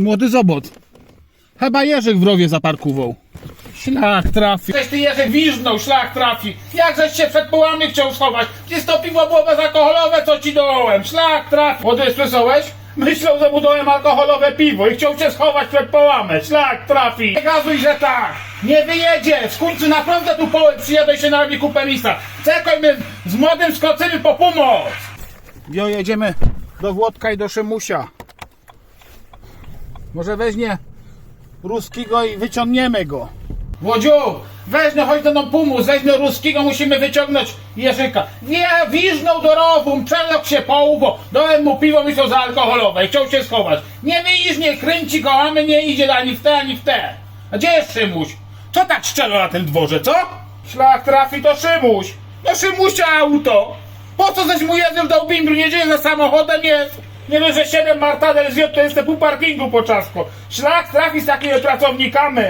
Młody zobot. Chyba Jerzyk w rowie zaparkował. Szlak trafi. Coś ty Jerzyk wiżnął, szlak trafi. Jakżeś się przed połami chciał schować? Przecież to piwo było bezalkoholowe, co ci dołem. Szlak trafi. Młody, słyszałeś? Myślał, że mu dołem alkoholowe piwo i chciał cię schować przed połamę. Szlak trafi. Nie gazuj, że tak. Nie wyjedzie. W końcu naprawdę tu poły przyjadę się na robi kupę lisa. Czekaj, my z młodym skoczymy po pomoc. Wio, jedziemy do Włodka i do Szymusia. Może weźmie ruskiego i wyciągniemy go. Łodziu, weź no chodź do nam pomóc, weź no ruskiego, musimy wyciągnąć Jerzyka. Nie, wiżnął do rowu, przelok się połuwo, dałem mu piwo, myślał za alkoholowe i chciał się schować. Nie wyjść, nie kręci kołamy, nie idzie ani w te, ani w te. A gdzie jest Szymuś? Co tak szczelo na tym dworze, co? Szlak trafi to Szymuś. No Szymusia auto. Po co zaś mu jeden dał bimbru, nie dzieje za samochodem jest? Nie dość, że 7 martadel zjadł, to jest pół parkingu po czasku. Szlak trafi z takimi pracownikami.